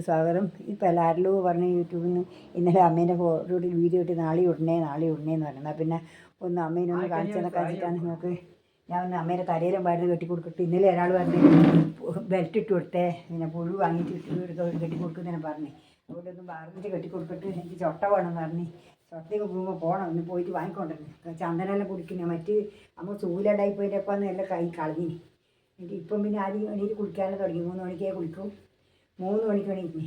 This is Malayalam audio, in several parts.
സ്വാഗതം. ഈ എല്ലാവരിലും പറഞ്ഞ യൂട്യൂബിൽ നിന്ന് ഇന്നലെ അമ്മേന്റെ ഫോട്ടോയിൽ വീഡിയോ ഇട്ട് നാളെ ഉടനെ നാളെ ഉടനെ എന്ന് പറഞ്ഞു. എന്നാൽ പിന്നെ ഒന്ന് അമ്മേനെ ഒന്ന് കാണിച്ചെന്നൊക്കെ കാണിച്ചിട്ടാണ് നിങ്ങൾക്ക് ഞാൻ ഒന്ന് അമ്മേന്റെ തലയിലും വരുന്നത് കെട്ടി കൊടുക്കട്ടെ. ഇന്നലെ ഒരാൾ പറഞ്ഞ് ബെൽറ്റ് ഇട്ട് കൊടുത്തേ പിന്നെ പുഴു വാങ്ങിയിട്ട് ഇട്ട് കൊടുക്ക- കെട്ടി കൊടുക്കുന്നതിനെ പറഞ്ഞു. അതുകൊണ്ട് ഒന്ന് ബാർന്നിട്ട് കെട്ടി കൊടുത്തിട്ട് എനിക്ക് ചൊട്ട വേണമെന്ന് പറഞ്ഞു. ചൊട്ടയൊക്കെ പോകുമ്പോൾ പോകണം ഒന്ന് പോയിട്ട് വാങ്ങിക്കൊണ്ടിരുന്നു ചന്ദനെല്ലാം കുടിക്കുന്ന. മറ്റ് അമ്മ സൂര്യണ്ടായി പോയിട്ടപ്പോൾ എല്ലാം കൈ കളഞ്ഞിനി. എനിക്ക് ഇപ്പം പിന്നെ ആദ്യം എണീറ്റ് കുളിക്കാനും തുടങ്ങി. മൂന്ന് മണിക്കേ കുളിക്കും. മൂന്ന് മണിക്ക് എണീറ്റിനെ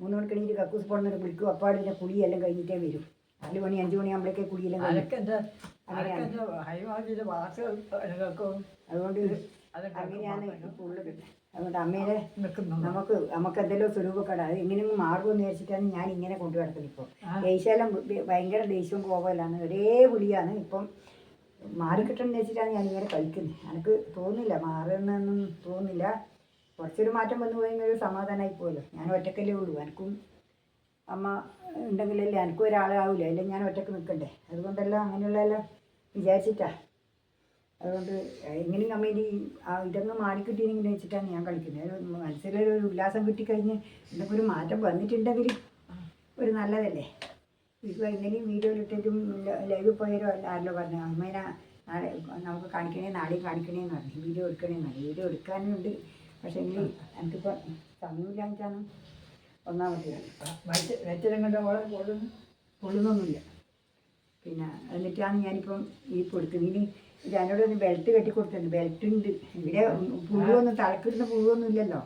മൂന്ന് മണിക്ക് എണീറ്റ് കക്കൂസ് പോകണമെന്ന് കുളിക്കും അപ്പാട് പിന്നെ കുളിയെല്ലാം കഴിഞ്ഞിട്ടേ വരും. നാല് മണി അഞ്ച് കുളിയെല്ലാം ഹൈമാതിരി വാസം കേൾക്കും. അതുകൊണ്ട് അങ്ങനെയാണ് ഉള്ളത് അതുകൊണ്ട് അമ്മയുടെ നമുക്ക് നമുക്ക് എന്തെല്ലാം സ്വരൂപക്കട. അത് എങ്ങനെയെങ്കിലും മാറുമെന്ന് വിചാരിച്ചിട്ടാണ് ഞാൻ ഇങ്ങനെ കൊണ്ടു നടക്കുന്നത് ഇപ്പോൾ. ദേഷ്യമെല്ലാം ഭയങ്കര ദേഷ്യവും കോപമെല്ലാം ഒരേ വിളിയാണ്. ഇപ്പം മാറിക്കിട്ടണമെന്ന് വെച്ചിട്ടാണ് ഞാൻ ഇങ്ങനെ കഴിക്കുന്നത് എനിക്ക് തോന്നുന്നില്ല മാറുന്നൊന്നും തോന്നുന്നില്ല. കുറച്ചൊരു മാറ്റം വന്നു പോയെങ്കിൽ ഒരു സമാധാനമായി പോയല്ലോ ഞാൻ ഒറ്റക്കല്ലേ ഉള്ളൂ. എനിക്കും അമ്മ ഉണ്ടെങ്കിലല്ലേ എനിക്കും ഒരാളാവില്ല അല്ലെങ്കിൽ ഞാൻ ഒറ്റയ്ക്ക് നിൽക്കണ്ടേ അതുകൊണ്ടെല്ലാം അങ്ങനെയുള്ളതെല്ലാം വിചാരിച്ചിട്ടാ. അതുകൊണ്ട് എങ്ങനെയും അമ്മ ഇനി ഇതങ്ങ് മാറിക്കിട്ടിയെങ്കിൽ വെച്ചിട്ടാണ് ഞാൻ കളിക്കുന്നത്. മനസ്സിലൊരു ഉല്ലാസം കിട്ടിക്കഴിഞ്ഞ് എന്തൊക്കെ ഒരു മാറ്റം വന്നിട്ടുണ്ടെങ്കിൽ ഒരു നല്ലതല്ലേ? ഇപ്പോൾ ഇന്നലെയും വീഡിയോയിലിട്ടിട്ടും ലൈവ് പോയാലോ? ആരല്ലോ പറഞ്ഞു? അമ്മേനെ നാളെ നമുക്ക് കാണിക്കണേ നാളെയും കാണിക്കണേന്ന് പറഞ്ഞു. വീഡിയോ എടുക്കണേന്ന് പറഞ്ഞു. വീഡിയോ എടുക്കാനുണ്ട്. പക്ഷേ എങ്കിൽ എനിക്കിപ്പോൾ സമയമില്ലാഞ്ഞിട്ടാണ് ഒന്നാമത്തെ വെച്ചിരങ്ങളുടെ ഓളെ കൂടുന്നു കൊള്ളുന്നൊന്നുമില്ല. പിന്നെ എന്നിട്ടാണ് ഞാനിപ്പം ഈ കൊടുക്കുന്നത് ഇനി ഒന്ന് ബെൽറ്റ് കെട്ടി കൊടുത്തിട്ടുണ്ട്. ബെൽറ്റ് ഉണ്ട്. ഇവിടെ പുഴുവൊന്നും തലക്കിടുന്ന പുഴുവൊന്നും ഇല്ലല്ലോ.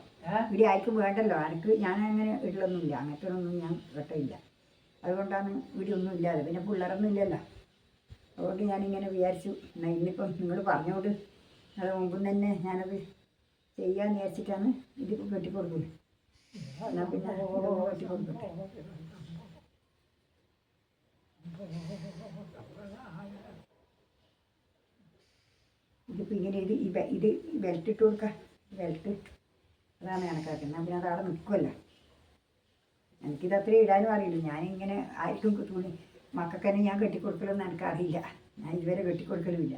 ഇവിടെ ആർക്കും വേണ്ടല്ലോ. ആർക്ക് ഞാൻ അങ്ങനെ ഇടലൊന്നുമില്ല. അങ്ങനത്തെ ഒന്നും ഞാൻ വെട്ടയില്ല. അതുകൊണ്ടാണ് ഇവിടെ ഒന്നും ഇല്ലാതെ. പിന്നെ പിള്ളേരൊന്നും ഇല്ലല്ലോ. അതുകൊണ്ട് ഞാനിങ്ങനെ വിചാരിച്ചു എന്നാൽ ഇന്നിപ്പം നിങ്ങൾ പറഞ്ഞോട്. അത് മുമ്പും തന്നെ ഞാനത് ചെയ്യാന്ന് വിചാരിച്ചിട്ടാണ് ഇതിപ്പോൾ കെട്ടിക്കൊടുക്കുന്നത് എന്നാൽ പിന്നെ ഇതൊന്ന് കെട്ടിക്കൊടുക്കട്ടെ ഇതിപ്പോൾ ഇങ്ങനെ ഇത് ഈ ഇത് ബെൽറ്റ് ഇട്ട് കൊടുക്കാം. ബെൽറ്റ് അതാണ് കണക്കാക്കുന്നത് പിന്നെ അത് അവിടെ നിൽക്കുമല്ലോ എനിക്കിത് അത്രയും ഇടാനും അറിയില്ല. ഞാനിങ്ങനെ ആർക്കും തുണി മക്കൾക്കന്നെ ഞാൻ കെട്ടിക്കൊടുക്കലൊന്നും എനിക്കറിയില്ല. ഞാൻ ഇതുവരെ കെട്ടിക്കൊടുക്കലുമില്ല.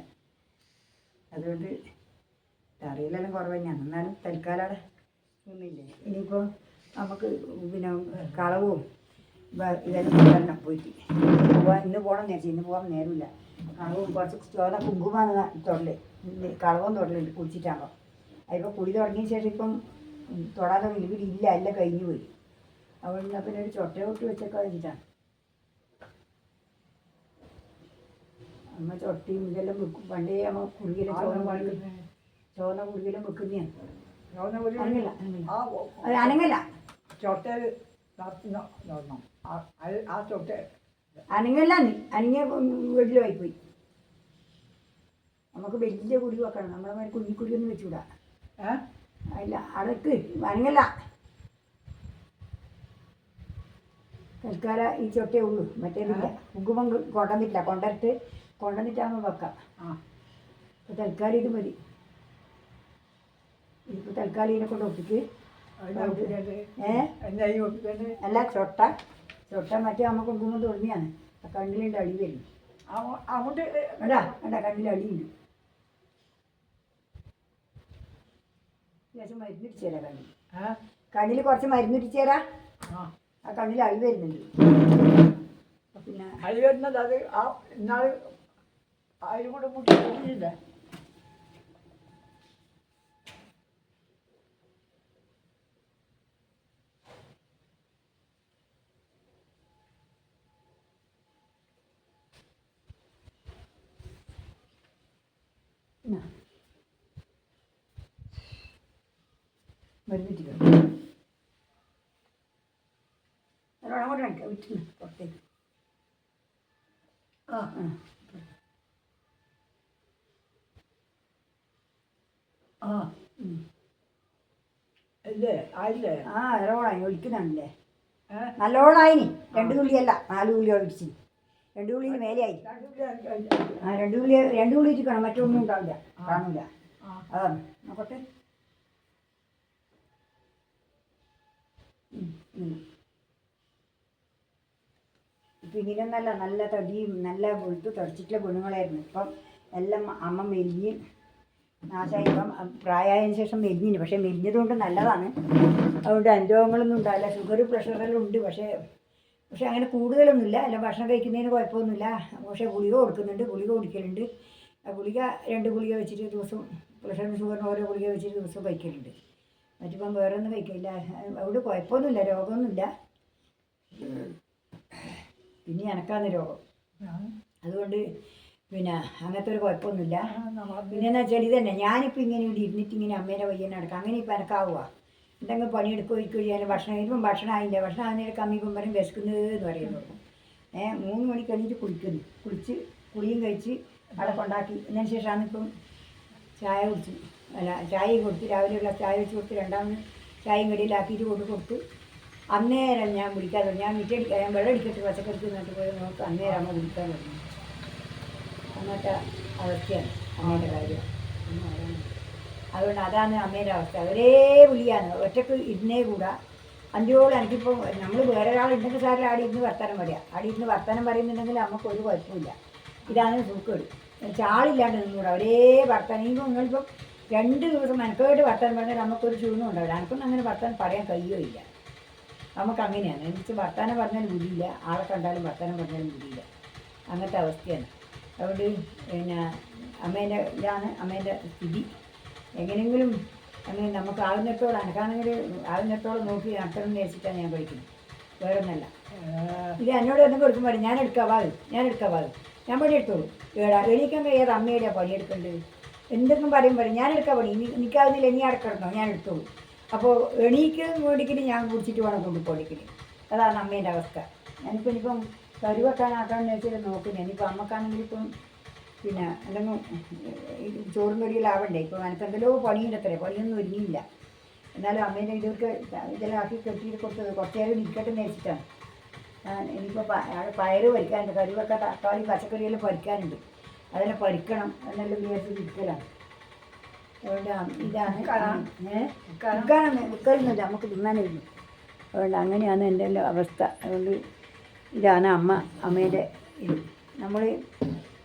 അതുകൊണ്ട് അറിയില്ലെല്ലാം കുറവ്. ഞാൻ എന്നാലും തൽക്കാലം അവിടെ ഒന്നുമില്ല ഇനിയിപ്പോൾ നമുക്ക് പിന്നെ കളവും ഇതെല്ലാം വരണം പോയിട്ട്. പോവാൻ ഇന്ന് പോകണം നേരിച്ചു ഇന്ന് പോകാൻ നേരമില്ല. കളവും കുറച്ച് ചോദ കുങ്കുമാണ് തൊടൽ. കളവും തൊടലുണ്ട് കുളിച്ചിട്ടാകുമ്പോൾ അതിപ്പോൾ കുഴി തുടങ്ങിയ ശേഷം ഇപ്പം തൊടാതെ വിളിവിടി ഇല്ല. എല്ലാം കഴിഞ്ഞു പോയി. അവിടെ നിന്ന് പിന്നെ ഒരു ചൊട്ട കൊട്ടി വെച്ചൊക്കെ വെച്ചിട്ടാണ് അമ്മ ചൊട്ടിയും ഇതെല്ലാം വെക്കും. പണ്ടേ അമ്മ കുളിയിലും ചോന പള്ളി ചോന കുളിയിലും വെക്കുന്നതാണ്. അനങ്ങില്ല അനങ്ങില്ല. ആ അത് അനങ്ങല്ല. ചൊട്ടയിൽ നടത്തണം ആ ചൊട്ട. അനങ്ങല്ല നീ അനങ്ങിയ വീട്ടിലുമായി പോയി നമുക്ക് വലിയ കുടി വെക്കണം. നമ്മളെ മാതിരി കുഞ്ഞിക്കുടി ഒന്നും വെച്ചുകൂടാ ഏ? അല്ല അടക്ക് അനങ്ങല്ല. തൽക്കാലം ഈ ചൊട്ടേ ഉള്ളൂ. മറ്റേതില്ല കുങ്കുമം കൊണ്ടുവന്നിട്ടില്ല. കൊണ്ടിട്ട് കൊണ്ടുവന്നിട്ടാകുമ്പോൾ വെക്കാം. ആ. തൽക്കാലം ഇത് മതി. ഇതിപ്പോൾ തൽക്കാലം ഇതിനെ കൊണ്ട് ഒപ്പിക്ക്. ഏ? അല്ല ചൊട്ട. ചൊട്ട മറ്റേ അമ്മ കുങ്കുമം തുടങ്ങിയാണ് കണ്ണിലുണ്ട് അടി വരും. അങ്ങോട്ട് കണ്ണിൽ അടിയുണ്ട്. ലേശം മരുന്നിടിച്ചു തരാം കണ്ണിൽ കണ്ണിൽ കുറച്ച് മരുന്നിടിച്ചു തരാം ആ. കണ്ണിൽ അഴി വരുന്നുണ്ട്. പിന്നെ അഴി വരുന്നത് അത് ആ ഇന്നാൾ അതിലും കൂടെ മുട്ടി വിട്ടിന് പുറത്തേക്ക്. ആ ആ. ആ ഉം. ഇല്ലേ ആയില്ലേ? ആ നല്ലോണായി. ഒഴിക്കുന്നുണ്ടല്ലേ? നല്ലോണായിനി. രണ്ട് തുള്ളിയല്ല. നാല് തുള്ളി ഒഴിച്ച് രണ്ട് തുള്ളിന് മേലെയായി. ആ രണ്ട് തുള്ളി രണ്ട് തുള്ളി ഇരിക്കണം മറ്റൊന്നും ഉണ്ടാവില്ല. കാണൂല. ആ. നോക്കട്ടെ. ഇങ്ങനെയൊന്നല്ല നല്ല തടിയും നല്ല വെളുത്ത് തടിച്ചിട്ടുള്ള ഗുണങ്ങളായിരുന്നു ഇപ്പം എല്ലാം അമ്മ മെലിഞ്ഞ് നാശമായി ഇപ്പം പ്രായമായതിനു ശേഷം മെലിഞ്ഞിന്. പക്ഷേ മെലിഞ്ഞതുകൊണ്ട് നല്ലതാണ്. അതുകൊണ്ട് അനുഭവങ്ങളൊന്നും ഉണ്ടാവില്ല. ഷുഗർ പ്രഷറെല്ലാം ഉണ്ട്. പക്ഷേ പക്ഷേ അങ്ങനെ കൂടുതലൊന്നുമില്ല. അല്ല ഭക്ഷണം കഴിക്കുന്നതിന് കുഴപ്പമൊന്നുമില്ല. പക്ഷേ ഗുളിക കൊടുക്കുന്നുണ്ട്. ഗുളിക കുടിക്കലുണ്ട്. ഗുളിക രണ്ട് ഗുളിക വെച്ചിട്ട് ദിവസം പ്രഷറിന് ഷുഗറിന് ഓരോ ഗുളിക വെച്ചിട്ട് ദിവസം കഴിക്കലുണ്ട്. മറ്റിപ്പം വേറെ ഒന്നും കഴിക്കില്ല അവിടെ കുഴപ്പമൊന്നുമില്ല. രോഗമൊന്നുമില്ല. പിന്നെ എനക്കാന്ന് രോഗം. അതുകൊണ്ട് പിന്നെ അങ്ങനത്തെ ഒരു കുഴപ്പമൊന്നുമില്ല. പിന്നെന്ന് വെച്ചാൽ ഇതന്നെ ഞാനിപ്പോൾ ഇങ്ങനെ ഇവിടെ ഇരുന്നിട്ട് ഇങ്ങനെ അമ്മേനെ പയ്യനെ നടക്കാം. അങ്ങനെ ഇപ്പം എനക്കാവുക എന്തെങ്കിലും പണിയെടുക്കുകയോ ഇരിക്കുകയോ ഭക്ഷണം കഴിയുമ്പം ഭക്ഷണം ആയില്ല. ഭക്ഷണം ആകുന്നതിന് കമ്മി കുമ്പരം വിശക്കുന്നത് എന്ന് പറയുന്നു ഏഹ് മൂന്ന് മണി കഴിഞ്ഞിട്ട് കുളിക്കുന്നു. കുളിച്ച് കുളിയും കഴിച്ച് അവിടെ കൊണ്ടാക്കി. എന്നതിന് ശേഷമാണ് ഇപ്പം ചായ കുടിച്ചു. അല്ല ചായയും കൊടുത്ത് രാവിലെയുള്ള ചായ വെച്ച് കൊടുത്ത് രണ്ടാമത് ചായയും കടിയിലാക്കിയിട്ട് കൊണ്ട് കൊടുത്ത് അന്നേരം ഞാൻ വിളിക്കാൻ തുടങ്ങി ഞാൻ മിറ്റടിക്കാൻ ഞാൻ വെള്ളം അടിക്കട്ട് പച്ചക്കറിക്ക് എന്നിട്ട് പോയി നോക്ക് അന്നേരം അമ്മ വിളിക്കാൻ തുടങ്ങി എന്നിട്ട് അവസ്ഥയാണ് അമ്മയുടെ കാര്യം. അതുകൊണ്ട് അതാണ് അമ്മേന്റെ അവസ്ഥ. ഒരേ വിളിയാണ്. ഒറ്റയ്ക്ക് ഇരുന്നേ കൂടാ. അഞ്ചോളം എനിക്കിപ്പോൾ നമ്മൾ വേറെ ഒരാളുണ്ടെങ്കിൽ സാറിൽ ആടി ഇരുന്ന് വർത്തമാനം പറയാം. ആടി ഇരുന്ന് വർത്തമാനം പറയുന്നുണ്ടെങ്കിൽ നമുക്ക് ഒരു കുഴപ്പമില്ല ഇതാണ് സൂക്കേട് ചാളില്ലാണ്ട് നിന്നുകൂടാ ഒരേ വർത്തമാനം ഇനിയിപ്പോൾ നിങ്ങളിപ്പം രണ്ട് ദിവസം മെനക്കേട്ട് വർത്തമാനം പറഞ്ഞാൽ നമുക്കൊരു ക്ഷീണം ഉണ്ടാവില്ല. എനിക്കൊന്നും അങ്ങനെ വർത്തമാനം പറയാൻ കഴിയുമില്ല നമുക്ക് അങ്ങനെയാണ് എനിക്ക് വർത്തമാനം പറഞ്ഞാലും ബുദ്ധിയില്ല. ആളെ കണ്ടാലും വർത്തമാനം പറഞ്ഞാലും ബുദ്ധിയില്ല. അങ്ങനത്തെ അവസ്ഥയാണ്. അതുകൊണ്ട് പിന്നെ അമ്മേന്റെ ഇതാണ് അമ്മേന്റെ സ്ഥിതി. എങ്ങനെയെങ്കിലും അങ്ങനെ നമുക്ക് ആകുന്നിടത്തോളം എനക്കാണെങ്കിൽ ആകുന്നിടത്തോളം നോക്കി നടത്തണം എന്ന് വെച്ചിട്ടാണ് ഞാൻ പഠിക്കുന്നത്. വേറെ ഒന്നല്ല ഇത് എന്നോട് ഒന്നും കൊടുക്കുമ്പോൾ ഞാൻ എടുക്കാം വാത് ഞാൻ എടുക്കാം ഞാൻ പണിയെടുത്തോളൂ. ഏടാ എണീക്കാൻ ഏത് അമ്മയുടെ പണിയെടുക്കേണ്ടത്? എന്തെങ്കിലും പറയും പറയും ഞാൻ എടുക്കാൻ പണി. എനിക്കാവുന്നില്ല ഇനി അടക്കിടന്നോ ഞാൻ എടുത്തോളൂ. അപ്പോൾ എണീക്ക് മേടിക്കൽ ഞാൻ കുടിച്ചിട്ട് വേണം കൊണ്ട് പൊടിക്കൽ അതാണ് അമ്മേന്റെ അവസ്ഥ. ഞാനിപ്പോൾ ഇനിയിപ്പം കറി വെക്കാനാക്കാന്ന് വെച്ചാൽ നോക്കുന്നു. ഇനിയിപ്പോൾ അമ്മക്കാണെങ്കിൽ ഇപ്പം പിന്നെ എന്തെങ്കിലും ചോറും കറിയിലാവണ്ടേ ഇപ്പോൾ എനിക്ക് എന്തെല്ലോ പണിയുണ്ട് അത്രേ പണിയൊന്നും ഒരുങ്ങിയില്ല. എന്നാലും അമ്മേന്റെ ഇതൊക്കെ ഇതെല്ലാം ആക്കി കെട്ടിയിട്ട് കൊടുത്തത് കുറച്ച് നേരം ഇരിക്കട്ടെ എന്ന് വെച്ചിട്ടാണ് എനിക്കിപ്പോൾ അവിടെ പയറ് പരിക്കാനുണ്ട്. കറി വെക്കാൻ തക്കാളി പച്ചക്കറിയെല്ലാം പരിക്കാനുണ്ട്. അതെല്ലാം പരിക്കണം. എന്നെല്ലാം വിചാരിച്ച് അം- ഇതാണ്. നമുക്ക് തിന്നാനിരുന്നു അതുകൊണ്ട് അങ്ങനെയാണ് എന്റെ എല്ലാം അവസ്ഥ. അതുകൊണ്ട് ഇതാണ് അമ്മ അമ്മയുടെ ഇത്. നമ്മൾ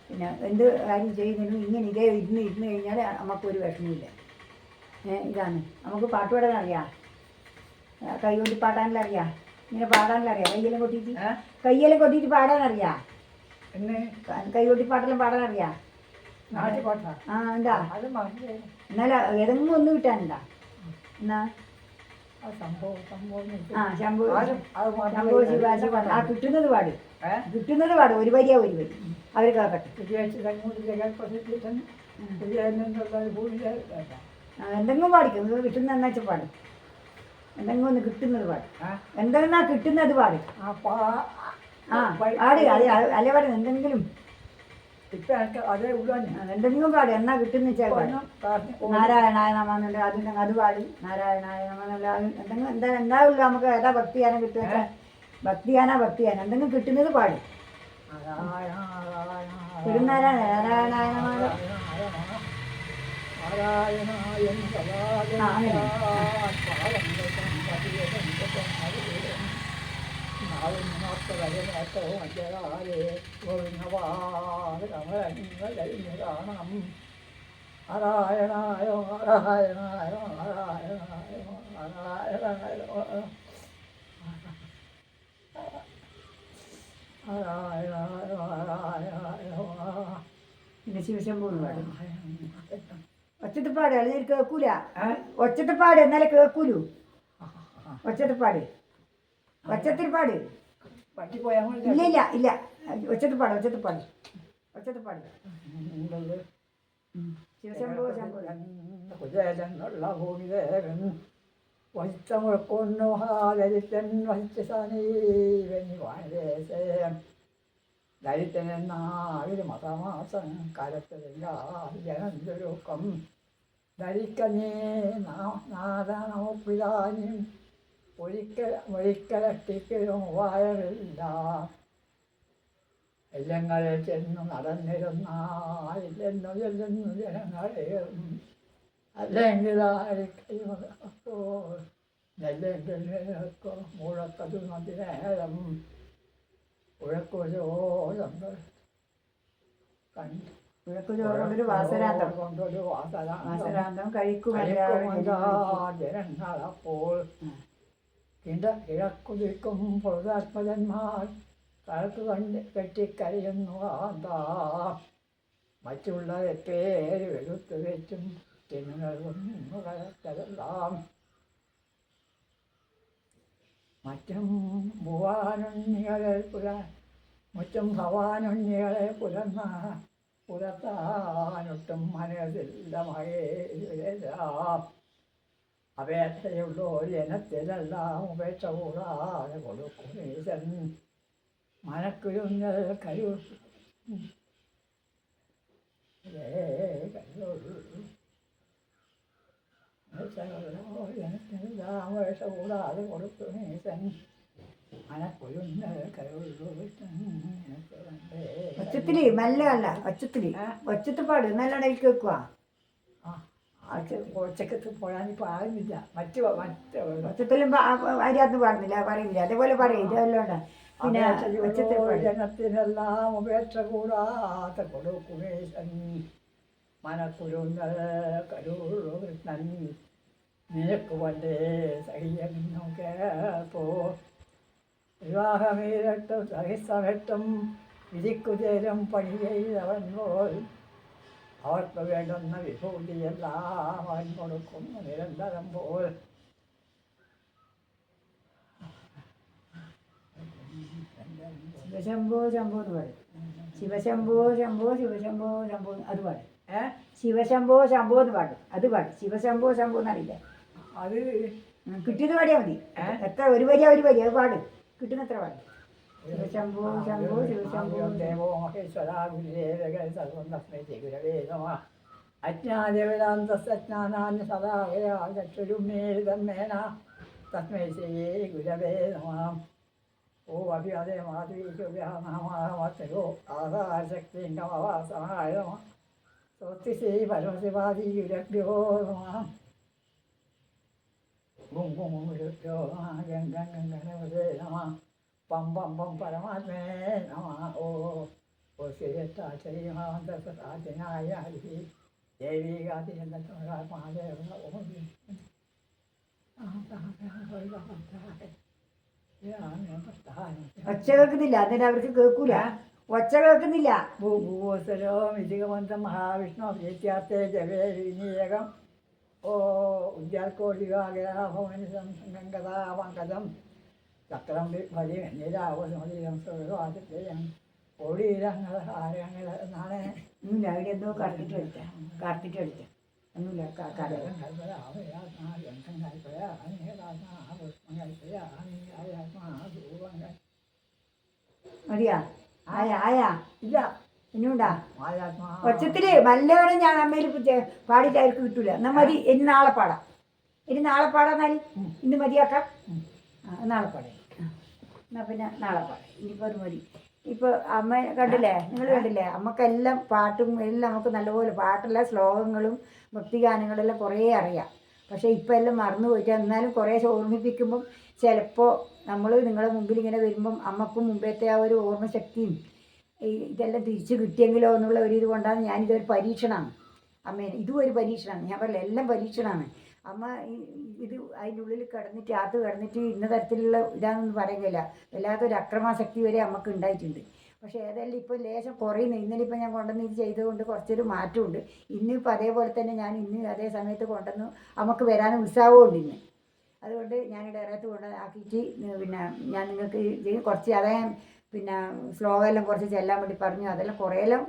പിന്നെ എന്ത് കാര്യം ചെയ്യുന്നതിനും ഇങ്ങനെ ഇതേ ഇരുന്ന് ഇരുന്ന് കഴിഞ്ഞാൽ നമുക്കൊരു വിഷമമില്ല ഇതാണ്. നമുക്ക് പാട്ട് പാടാൻ അറിയാം. കൈ കൊണ്ടി പാടാനല്ല അറിയാം. ഇങ്ങനെ പാടാനല്ല അറിയാം. കയ്യെല്ലാം കൊട്ടിയിട്ട്? കയ്യെല്ലാം കൊട്ടിയിട്ട് പാടാനറിയാം. കൈ കൊട്ടി പാട്ടെല്ലാം പോട്ടാ ആ എന്താ? എന്നാലും ഏതെങ്കിലും ഒന്ന് കിട്ടാനുണ്ടാ? എന്നാ? ആ ശംഭു ശംഭു. ശിവാജി ആ കിട്ടുന്നത് പാട്? കിട്ടുന്നത് പാട്. ഒരു വരിയാ ഒരു വരി. അവർ കേൾക്കട്ടെ എന്തെങ്കിലും പാടിക്കും? കിട്ടുന്ന എന്നാച്ച പാടും. എന്തെങ്കിലും ഒന്ന് കിട്ടുന്നത് പാട്. എന്തെന്നാ കിട്ടുന്നത് പാട്. ആ പാട്. അതെ അല്ല പാടും? എന്തെങ്കിലും ഇപ്പം എനിക്ക് അതേ ഉള്ളൂ ആ, എന്തെങ്കിലും പാട് എന്നാ കിട്ടുന്ന വെച്ചാൽ പാട്. നാരായണായ നമെന്നുണ്ട് അതുണ്ടെങ്കിൽ അത് പാടും. നാരായണായ നമെന്നുള്ള എന്തെങ്കിലും എന്താ എന്താ ഉള്ളു നമുക്ക് ഏതാ ഭക്തിയാനം കിട്ടുക ഭക്തിയാനാ ഭക്തിയാന. എന്തെങ്കിലും കിട്ടുന്നത് പാടും. തിരുനാരായണ നാരായണായ നമ. ആ, അങ്ങനെ. നാരായണായ നാരായണായ നാരായണായ നാരായണായ പിന്നെ ശിവശംഭൂ പാടും ഒച്ചത്തിപ്പാട് അല്ലെങ്കിൽ കേൾക്കൂല. ഒച്ചത്തിപ്പാട് എന്നാലേ കേൾക്കൂലു ഒച്ചത്തിപ്പാട്. ഒച്ചത്തിപ്പാട് പറ്റിപ്പോയാൽ ഇല്ല. ഇല്ല ഇല്ല വാഴേശൻ ദരിദ്രനാവിൽ മതമാസം കരത്തിലെല്ലാജനന്തുരുക്കം ധരിക്കനേ നാദനോ പിതാനും ഒരിക്കൽ ഒരിക്കലട്ടിക്കലും വയറില്ല എല്ലങ്ങളിൽ ചെന്നു നടന്നിരുന്നു ഇല്ലെന്നു ചെല്ലുന്നു ജനങ്ങളെയും അല്ലെങ്കിൽ ആരിക്കോ നെല്ലെങ്കിൽ നിനക്ക് മുഴക്കതു മതിനേരം ഉഴക്കൊരു കണ്ടു ഉഴക്ക് ചോറ് കൊണ്ടൊരു വാസരാന്തം കൊണ്ടൊരു വാസരാന്തം. വാസരാന്തം കഴിക്കും ജനങ്ങളപ്പോൾ. കിട ഇഴക്കുതിക്കും പൊതുതാത്മജന്മാർ കഴക്ക് കണ്ട് കെട്ടിക്കരയുന്നു ആന്താ മറ്റുള്ള പേര് വെളുത്തു വെച്ചും തിന്നുകളും കലക്കതെല്ലാം മറ്റും ഭുവാനുണ്ണികളെ പുല മുറ്റും ഭവാനുണ്ണികളെ പുലർന്ന പുലർത്താനൊട്ടും മനസ്സില്ല മകേരാം അപേക്ഷയുള്ളോർ ജനത്തിലെല്ലാം ഉപേക്ഷ കൂടാതെ കൊടുക്കുന്നീശൻ മനക്കുരുങ്ങൽ കരു ജനത്തിലെല്ലാം ഉപേക്ഷ കൂടാതെ കൊടുക്കും ഈശൻ ഒച്ചത്തിൽ നല്ല അല്ല ഒച്ചത്തിൽ. ഒച്ചത്ത് പാട് നല്ല ഇടയിൽ വെക്കുക ഉച്ചക്കത്ത് പോകാനിപ്പോൾ ആകുന്നില്ല മറ്റ് മറ്റ് ഒച്ചത്തിലും അരിയാത്ത് പാടുന്നില്ല പറയുന്നില്ല അതേപോലെ പറയും. ഇതല്ലോണ്ട പിന്നെ ജനത്തിനെല്ലാം ഉപേക്ഷ കൂടാതെ കൊടുക്കുമേശൻ മനക്കുരുങ്ങൾ കരുള്ളു കൃഷ്ണൻ നിനക്ക് പണ്ടേ സഹിയെന്നു കേൾപ്പോ വിവാഹമേരട്ടും സഹിസമെട്ടും വിധിക്കുചേരും പണി ചെയ്തവൻ പോൽ. അവർക്ക് വേണ്ടുന്ന വിഭൂതിയെല്ലാം അവൻ കൊടുക്കുന്നു നിരന്തരം പോൽ. ശിവശംഭോ ശംഭോ എന്ന് പറയും. ശിവശംഭോ ശംഭോ ശിവശംഭോ ശംഭോ അത് പാടും. ഏ? ശിവശംഭോ ശംഭോ എന്ന് പാടും. അത് പാടും. ശിവശംഭോ ശംഭോ എന്നറിയില്ല. അത് കിട്ടിയത് പാടിയാൽ മതി. എത്ര ഒരു വരിയാ ഒരു വരി അത് പാട്. കിട്ടുന്നത്ര പാട്? ശിവശംഭോ ശംഭോ ശിവശംഭോ ദേവോ മഹേശ്വര ഗുരുദേവക സർവം തസ്മൈ ഗുരവേ നമ അജ്ഞാദേവതാന്തസ്ജ്ഞാനാന് സദാ ചക്ഷുരുമേതമ്മേന തസ്മൈ ശ്രീ ഗുരവേ നമ ഓ അഭിവാദേ മാധവീകവ്യാമോ ആധാരശക്തിങ്കമവാസമായ നമ സ്വസ്തി ശ്രീ പരമശിവാദി ഗുരഭ്യോ നമ ഗും ഗും ഗുരുഭ്യോ നമ ഗംഗം ഗംഗനവതേ നമ പം പം പം പരമാത്മേ നമ. ഓ ശ്രീയത്താശ്രീമാന്തസാധിനായ ഹരി ദേവീകാതിരന്ദാത്മാദേവ ഓം ഒച്ച കേൾക്കുന്നില്ല അതിന് അവർക്ക് കേൾക്കൂല. ഒച്ച കേൾക്കുന്നില്ല. ഭൂഭൂവസരോ മിതികമന്തം മഹാവിഷ്ണു അഭ്യത്യാർത്ഥേ ജവേ വിനീയകം ഓ ഉദ്യാർക്കോടികാഗ്രഹഭവനി സംഗതാ പങ്കജം ചക്രം വലിയ നിരാവസമതീരം സ്വർഗവാദിത്യം ഓടിയിരങ്ങൾ ആരങ്ങൾ നാളെ ഒന്നുമില്ല അവിടെ എന്തോ കറക്കിട്ട് എടുത്ത കറക്കിട്ട് എടുത്ത ഒന്നുമില്ല ക- കഥ മതിയാ? ആയ ആയാ. ഇല്ല ഇനിയുണ്ടാ ഒച്ചത്തിൽ വല്ലവരും ഞാൻ അമ്മയിൽ പാടിയിട്ട് അവർക്ക് കിട്ടൂല. എന്നാ മതി ഇനി നാളെ പാടാം. ഇനി നാളെ പാടാന്നാലും ഇന്ന് മതിയാക്കാം. നാളെ പാടാം. ആ. എന്നാ പിന്നെ നാളെ പാടാം ഇനിയിപ്പോൾ ഒരു മതി ഇപ്പോൾ അമ്മ കണ്ടില്ലേ? നിങ്ങൾ കണ്ടില്ലേ? അമ്മക്കെല്ലാം പാട്ടും എല്ലാം നമുക്ക് നല്ലപോലെ പാട്ടല്ല ശ്ലോകങ്ങളും ഭക്തിഗാനങ്ങളെല്ലാം കുറേ അറിയാം. പക്ഷേ ഇപ്പം എല്ലാം മറന്നു പോയിട്ട് എന്നാലും കുറേ ഓർമ്മിപ്പിക്കുമ്പം ചിലപ്പോൾ നമ്മൾ നിങ്ങളുടെ മുമ്പിൽ ഇങ്ങനെ വരുമ്പം അമ്മക്കും മുമ്പത്തെ ആ ഒരു ഓർമ്മശക്തിയും ഇതെല്ലാം തിരിച്ച് കിട്ടിയെങ്കിലോ എന്നുള്ള ഒരു ഇത് കൊണ്ടാണ് ഞാനിതൊരു പരീക്ഷണമാണ്. അമ്മേനെ ഇതും ഒരു പരീക്ഷണമാണ്. ഞാൻ പറയില്ല എല്ലാം പരീക്ഷണമാണ്. അമ്മ ഇത് അതിന്റെ ഉള്ളിൽ കിടന്നിട്ട് അത് കിടന്നിട്ട് ഇന്ന തരത്തിലുള്ള ഇതാണെന്ന് പറയുകയില്ല. വല്ലാത്തൊരു അക്രമാസക്തി വരെ അമ്മയ്ക്ക് ഉണ്ടായിട്ടുണ്ട്. പക്ഷേ ഏതായാലും ഇപ്പോൾ ലേശം കുറയുന്നു. ഇന്നലെ ഇപ്പം ഞാൻ കൊണ്ടുവന്ന് ഇത് ചെയ്തുകൊണ്ട് കുറച്ചൊരു മാറ്റമുണ്ട്. ഇന്നിപ്പോൾ അതേപോലെ തന്നെ ഞാൻ ഇന്ന് അതേ സമയത്ത് കൊണ്ടുവന്നു അമ്മയ്ക്ക് വരാൻ ഉത്സാഹമുണ്ട് ഇന്ന്. അതുകൊണ്ട് ഞാൻ ഇറയത്ത് കൊണ്ട് ആക്കിയിട്ട് പിന്നെ ഞാൻ നിങ്ങൾക്ക് കുറച്ച് അതായത് പിന്നെ സ്ലോ എല്ലാം കുറച്ച് ചെല്ലാൻ വേണ്ടി പറഞ്ഞു. അതെല്ലാം കുറേയെല്ലാം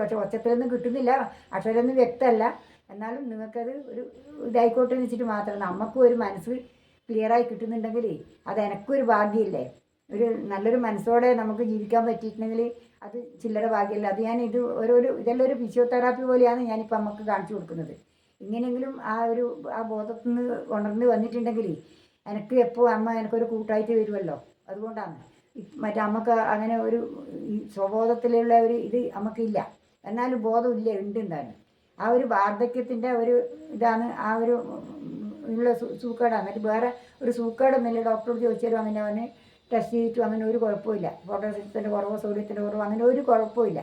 പക്ഷെ ഒച്ചത്തിലൊന്നും കിട്ടുന്നില്ല. അക്ഷരമൊന്നും വ്യക്തമല്ല. എന്നാലും നിങ്ങൾക്കത് ഒരു ഇതായിക്കോട്ടെ എന്ന് വെച്ചിട്ട് മാത്രം നമുക്കും ഒരു മനസ്സ് ക്ലിയറായി കിട്ടുന്നുണ്ടെങ്കിൽ അത് എനക്കൊരു ഭാഗ്യമില്ലേ? ഒരു നല്ലൊരു മനസ്സോടെ നമുക്ക് ജീവിക്കാൻ പറ്റിയിട്ടുണ്ടെങ്കിൽ അത് ചില്ലറ ഭാഗ്യമല്ല. അത് ഞാൻ ഇത് ഓരോരു ഇതെല്ലാം ഒരു ഫിസിയോതെറാപ്പി പോലെയാണ് ഞാനിപ്പോൾ നമുക്ക് കാണിച്ചു കൊടുക്കുന്നത്. ഇങ്ങനെയെങ്കിലും ആ ഒരു ആ ബോധത്തിൽ നിന്ന് ഉണർന്ന് വന്നിട്ടുണ്ടെങ്കിൽ എനിക്ക് എപ്പോൾ അമ്മ എനിക്കൊരു കൂട്ടായിട്ട് വരുമല്ലോ അതുകൊണ്ടാണ്. മറ്റേ അമ്മയ്ക്ക് അങ്ങനെ ഒരു സ്വബോധത്തിലുള്ള ഒരു ഇത് നമുക്കില്ല എന്നാലും ബോധമില്ല ഉണ്ട് എന്തായാലും. ആ ഒരു വാർദ്ധക്യത്തിന്റെ ഒരു ഇതാണ് ആ ഒരു ഉള്ള സൂക്കേടാണ്. എന്നിട്ട് വേറെ ഒരു സൂക്കേടൊന്നുമില്ല ഡോക്ടറോട് ചോദിച്ചാലും അങ്ങനെ അവന് ടെസ്റ്റ് ചെയ്തിട്ടും അങ്ങനെ ഒരു കുഴപ്പമില്ല. പൊട്ടാസ്യത്തിന്റെ കുറവോ സോഡിയത്തിന്റെ കുറവോ അങ്ങനെ ഒരു കുഴപ്പമില്ല.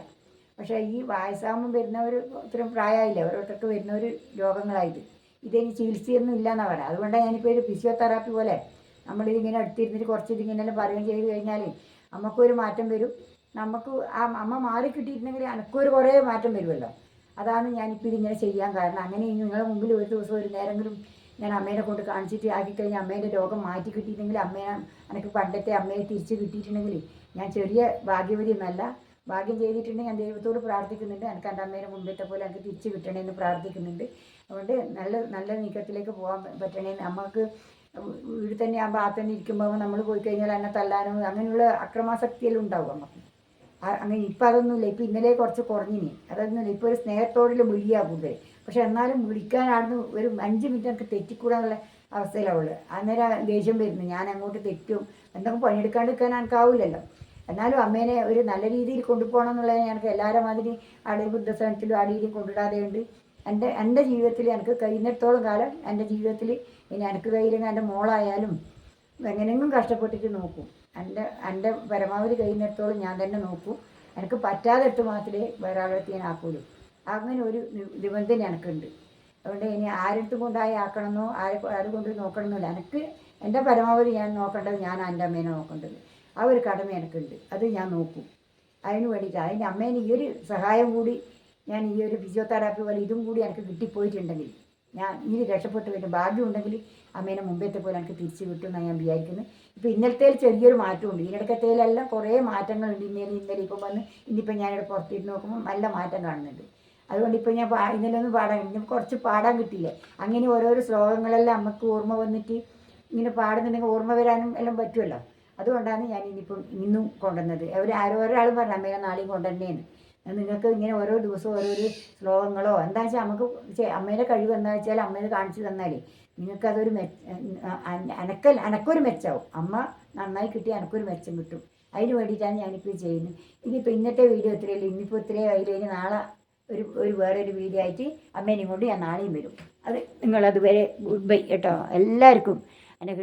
പക്ഷേ ഈ വയസ്സാകുമ്പം വരുന്നവർ ഇത്രയും പ്രായമായില്ലേ? ഓരോരുത്തർക്ക് വരുന്ന ഒരു രോഗങ്ങളായിട്ട്. ഇതിന് ചികിത്സയൊന്നും ഇല്ലയെന്നാണ് പറയുക. അതുകൊണ്ടാണ് ഞാനിപ്പോൾ ഒരു ഫിസിയോതെറാപ്പി പോലെ നമ്മളിതിങ്ങനെ അടുത്തിരുന്നിട്ട് കുറച്ച് ഇതിങ്ങനെ പറയുകയും ചെയ്ത് കഴിഞ്ഞാൽ നമുക്കൊരു മാറ്റം വരും. നമുക്ക് ആ അമ്മ മാറി കിട്ടിയിട്ടുണ്ടെങ്കിൽ എനിക്കൊരു കുറേ മാറ്റം വരുമല്ലോ. അതാണ് ഞാനിപ്പോൾ ഇതിങ്ങനെ ചെയ്യാൻ കാരണം. അങ്ങനെ നിങ്ങളുടെ മുമ്പിൽ ഒരു ദിവസം ഒരു നേരെങ്കിലും ഞാൻ അമ്മേനെ കൊണ്ട് കാണിച്ചിട്ട് ആക്കിക്കഴിഞ്ഞാൽ അമ്മേന്റെ രോഗം മാറ്റി കിട്ടിയിട്ടുണ്ടെങ്കിൽ അമ്മേനെ എനിക്ക് പണ്ടത്തെ അമ്മയെ തിരിച്ച് കിട്ടിയിട്ടുണ്ടെങ്കിൽ ഞാൻ ചെറിയ ഭാഗ്യവതി എന്നല്ല ഭാഗ്യം ചെയ്തിട്ടുണ്ടെങ്കിൽ ഞാൻ ദൈവത്തോട് പ്രാർത്ഥിക്കുന്നുണ്ട്. എനിക്ക് എന്റെ അമ്മേനെ മുമ്പത്തെ പോലെ എനിക്ക് തിരിച്ച് കിട്ടണമെന്ന് പ്രാർത്ഥിക്കുന്നുണ്ട്. അതുകൊണ്ട് നല്ല നല്ല നീക്കത്തിലേക്ക് പോകാൻ പറ്റണേന്ന് നമുക്ക് വീട്ടിൽ തന്നെ ആ ആ തന്നെ ഇരിക്കുമ്പോൾ നമ്മൾ പോയി കഴിഞ്ഞാൽ എന്നെ തല്ലാനും അങ്ങനെയുള്ള അക്രമാസക്തിയെല്ലാം ഉണ്ടാവും നമുക്ക് അങ്ങനെ ഇപ്പം അതൊന്നുമില്ല. ഇപ്പം ഇന്നലെ കുറച്ച് കുറഞ്ഞിനി. അതൊന്നുമില്ല. ഇപ്പോൾ ഒരു സ്നേഹത്തോടുള്ള വിളിയാണ് കൂടുതൽ. പക്ഷെ എന്നാലും വിളിക്കാനാണെന്ന് ഒരു അഞ്ച് മിനിറ്റ് എനിക്ക് തെറ്റിക്കൂടാനുള്ള അവസ്ഥയിലാണ് ഉള്ളത് അന്നേരം ദേഷ്യം വരുന്നു. ഞാൻ അങ്ങോട്ട് തെറ്റും എന്തെങ്കിലും പണിയെടുക്കാണ്ടിരിക്കാൻ എനിക്കാവില്ലല്ലോ എന്നാലും അമ്മേനെ ഒരു നല്ല രീതിയിൽ കൊണ്ടുപോകണം എന്നുള്ളത് എനിക്ക് എല്ലാവരും മാതിരി അവിടെ വൃദ്ധസദനത്തിലും അടിയിലും കൊണ്ടിടാതെ ഉണ്ട്. എന്റെ എന്റെ ജീവിതത്തിൽ എനിക്ക് കഴിയുന്നിടത്തോളം കാലം എന്റെ ജീവിതത്തിൽ ഇനി എനിക്ക് കയ്യിലെങ്കിൽ എന്റെ മോളായാലും എങ്ങനെയെങ്കിലും കഷ്ടപ്പെട്ടിട്ട് നോക്കും. എന്റെ എന്റെ പരമാവധി കഴിയുന്നിടത്തോളം ഞാൻ തന്നെ നോക്കും. എനിക്ക് പറ്റാതെ ഇട്ട് മാത്രമേ വേറെ ആളെടുത്ത് ഞാൻ അങ്ങനെ ഒരു നിബന്ധന എനിക്കുണ്ട്. അതുകൊണ്ട് ഇനി ആരെടുത്തും കൊണ്ടായി ആക്കണമെന്നോ ആരെ ആരും കൊണ്ട് നോക്കണമെന്നില്ല എനിക്ക് എന്റെ പരമാവധി ഞാൻ നോക്കേണ്ടത് ഞാൻ എന്റെ അമ്മേനെ നോക്കേണ്ടത്. ആ ഒരു കടമ എനിക്കുണ്ട്. അത് ഞാൻ നോക്കും. അതിന് വേണ്ടിയിട്ട് അതിന്റെ അമ്മേന് ഈ ഒരു സഹായം കൂടി ഞാൻ ഈ ഒരു ഫിസിയോതെറാപ്പി പോലെ ഇതും കൂടി എനിക്ക് കിട്ടിപ്പോയിട്ടുണ്ടെങ്കിൽ ഞാൻ ഇനി രക്ഷപ്പെട്ട് വരും ഭാഗ്യം ഉണ്ടെങ്കിൽ അമ്മേനെ മുമ്പത്തെ പോലെ എനിക്ക് തിരിച്ചു കിട്ടുമെന്നാണ് ഞാൻ വിചാരിക്കുന്നത് ഇപ്പോൾ ഇന്നലത്തേൽ ചെറിയൊരു മാറ്റമുണ്ട്. ഇതിനിടക്കത്തേലെല്ലാം കുറേ മാറ്റങ്ങളുണ്ട് ഇന്നലെ ഇന്നലെ ഇപ്പം വന്ന് ഇന്നിപ്പം ഞാനിവിടെ പുറത്തിരുന്ന് നോക്കുമ്പോൾ നല്ല മാറ്റം കാണുന്നുണ്ട്. അതുകൊണ്ട് ഇപ്പോൾ ഞാൻ ഇന്നലെ ഒന്നും പാടാൻ ഇന്ന് കുറച്ച് പാടാൻ കിട്ടിയില്ലേ? അങ്ങനെ ഓരോരോ ശ്ലോകങ്ങളെല്ലാം നമുക്ക് ഓർമ്മ വന്നിട്ട് ഇങ്ങനെ പാടുന്നുണ്ടെങ്കിൽ ഓർമ്മ വരാനും എല്ലാം പറ്റുമല്ലോ? അതുകൊണ്ടാണ് ഞാൻ ഇനിയിപ്പം ഇന്നും കൊണ്ടുവന്നത്. അവർ ആരോ ഒരാളും പറഞ്ഞു അമ്മയെ നാളെയും കൊണ്ടുവരണേന്ന് നിങ്ങൾക്ക് ഇങ്ങനെ ഓരോ ദിവസവും ഓരോരോ ശ്ലോകങ്ങളോ എന്താ വെച്ചാൽ നമുക്ക് അമ്മേന്റെ കഴിവ് എന്താ വെച്ചാൽ അമ്മേനെ കാണിച്ചു തന്നാലേ. നിങ്ങൾക്കതൊരു മെ അനക്കൽ അനക്കൊരു മെച്ചാവും. അമ്മ നന്നായി കിട്ടി അനക്കൊരു മെച്ചം കിട്ടും. അതിന് വേണ്ടിയിട്ടാണ് ഞാനിപ്പോൾ ചെയ്യുന്നത്. ഇനിയിപ്പോൾ ഇന്നത്തെ വീഡിയോ ഇത്രയല്ല ഇന്നിപ്പോൾ ഇത്രയും ആയില്ല ഇനി നാളെ ഒരു ഒരു വേറൊരു വീഡിയോ ആയിട്ട് അമ്മേനെയും കൊണ്ട് ഞാൻ നാളെയും വരും. അത് നിങ്ങളതുവരെ ഗുഡ് ബൈ കേട്ടോ. എല്ലാവർക്കും എന്റെ